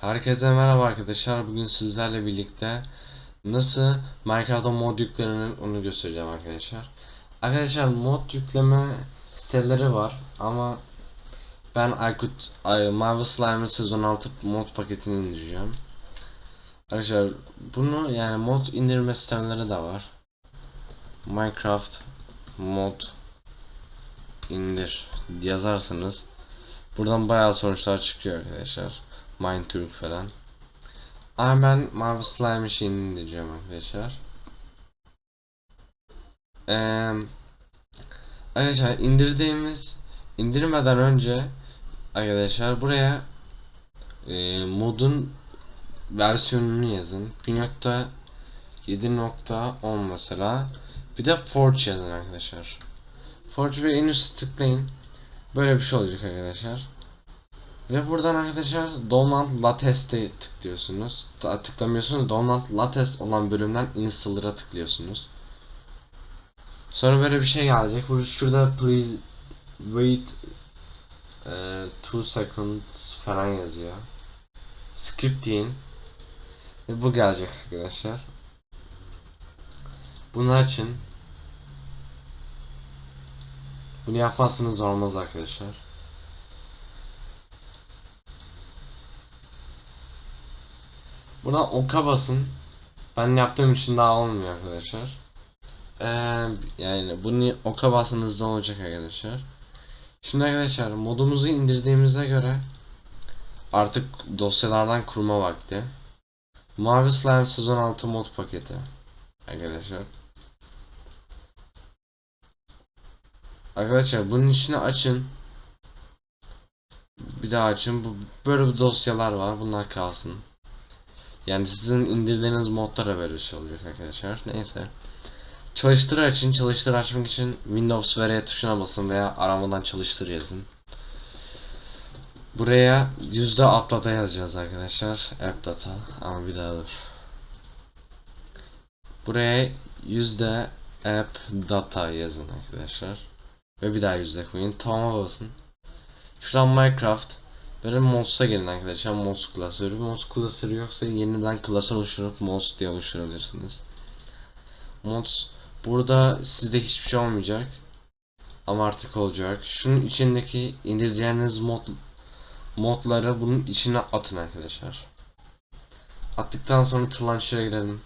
Herkese merhaba arkadaşlar. Bugün sizlerle birlikte nasıl Minecraft'ta mod yüklenir onu göstereceğim arkadaşlar. Arkadaşlar mod yükleme siteleri var ama ben Aykut Ay, Marvel Slime'ın sezon 6 mod paketini indireceğim. Arkadaşlar bunu yani mod indirme siteleri de var. Minecraft mod indir yazarsınız. Buradan bayağı sonuçlar çıkıyor arkadaşlar. Mindturk falan. Ama ben Marvel Slime Machine'i indireceğim arkadaşlar. Ee, arkadaşlar indirdiğimiz indirmeden önce arkadaşlar buraya e, modun versiyonunu yazın. 1.7.10 mesela. Bir de Forge yazın arkadaşlar. Forge ve en tıklayın. Böyle bir şey olacak arkadaşlar. Ve buradan arkadaşlar Download Latest'e tıklıyorsunuz. Ta- tıklamıyorsunuz. Download Latest olan bölümden Installer'a tıklıyorsunuz. Sonra böyle bir şey gelecek. Burada şurada please wait 2 seconds falan yazıyor. Skip. Ve bu gelecek arkadaşlar. Bunun için bunu yapmazsanız olmaz arkadaşlar. Buradan oka basın. Ben yaptığım için daha olmuyor arkadaşlar. Ee, yani bunu oka basınızda olacak arkadaşlar. Şimdi arkadaşlar modumuzu indirdiğimize göre artık dosyalardan kurma vakti. Mavi Slime sezon 6 mod paketi. Arkadaşlar. Arkadaşlar bunun içini açın. Bir daha açın. Bu böyle dosyalar var. Bunlar kalsın. Yani sizin indirdiğiniz modlara böyle şey olacak arkadaşlar. Neyse. Çalıştır açın. Çalıştır açmak için Windows ve R tuşuna basın veya aramadan çalıştır yazın. Buraya yüzde app data yazacağız arkadaşlar. App data. Ama bir daha dur. Buraya yüzde app data yazın arkadaşlar. Ve bir daha yüzde koyun. Tamama basın. Şuradan Minecraft. Böyle Mods'a gelin arkadaşlar. Mods klasörü. Mods klasörü yoksa yeniden klasör oluşturup Mods diye oluşturabilirsiniz. Mods. Burada sizde hiçbir şey olmayacak. Ama artık olacak. Şunun içindeki indireceğiniz mod modları bunun içine atın arkadaşlar. Attıktan sonra tırlançlara girelim.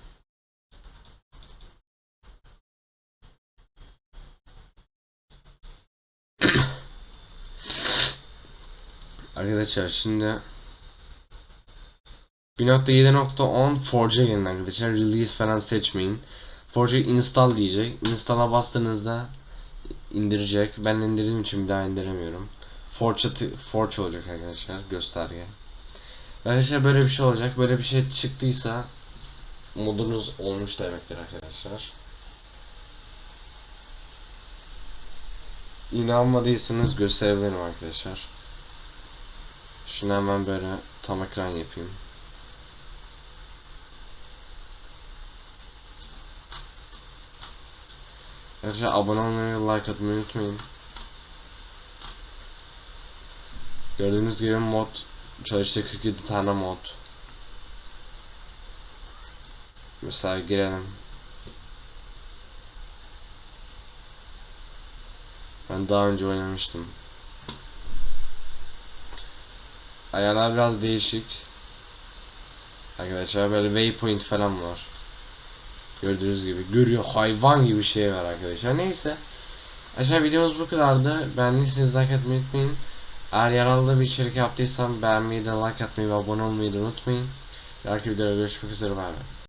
Arkadaşlar şimdi 1.7.10 Forge'a gelin arkadaşlar. Release falan seçmeyin. Forge install diyecek. Install'a bastığınızda indirecek. Ben indirdiğim için bir daha indiremiyorum. Forge, Forge olacak arkadaşlar gösterge. Arkadaşlar böyle bir şey olacak. Böyle bir şey çıktıysa modunuz olmuş demektir arkadaşlar. İnanmadıysanız gösterebilirim arkadaşlar. Şunu hemen böyle tam ekran yapayım. Arkadaşlar abone olmayı like atmayı unutmayın. Gördüğünüz gibi mod çalıştı 47 tane mod. Mesela girelim. Ben daha önce oynamıştım. Ayarlar biraz değişik. Arkadaşlar böyle waypoint falan var. Gördüğünüz gibi görüyor hayvan gibi şey var arkadaşlar. Neyse. Aşağı videomuz bu kadardı. Beğendiyseniz like atmayı unutmayın. Eğer yararlı bir içerik yaptıysam beğenmeyi de like atmayı ve abone olmayı da unutmayın. Bir dahaki videoda görüşmek üzere. Bay bay.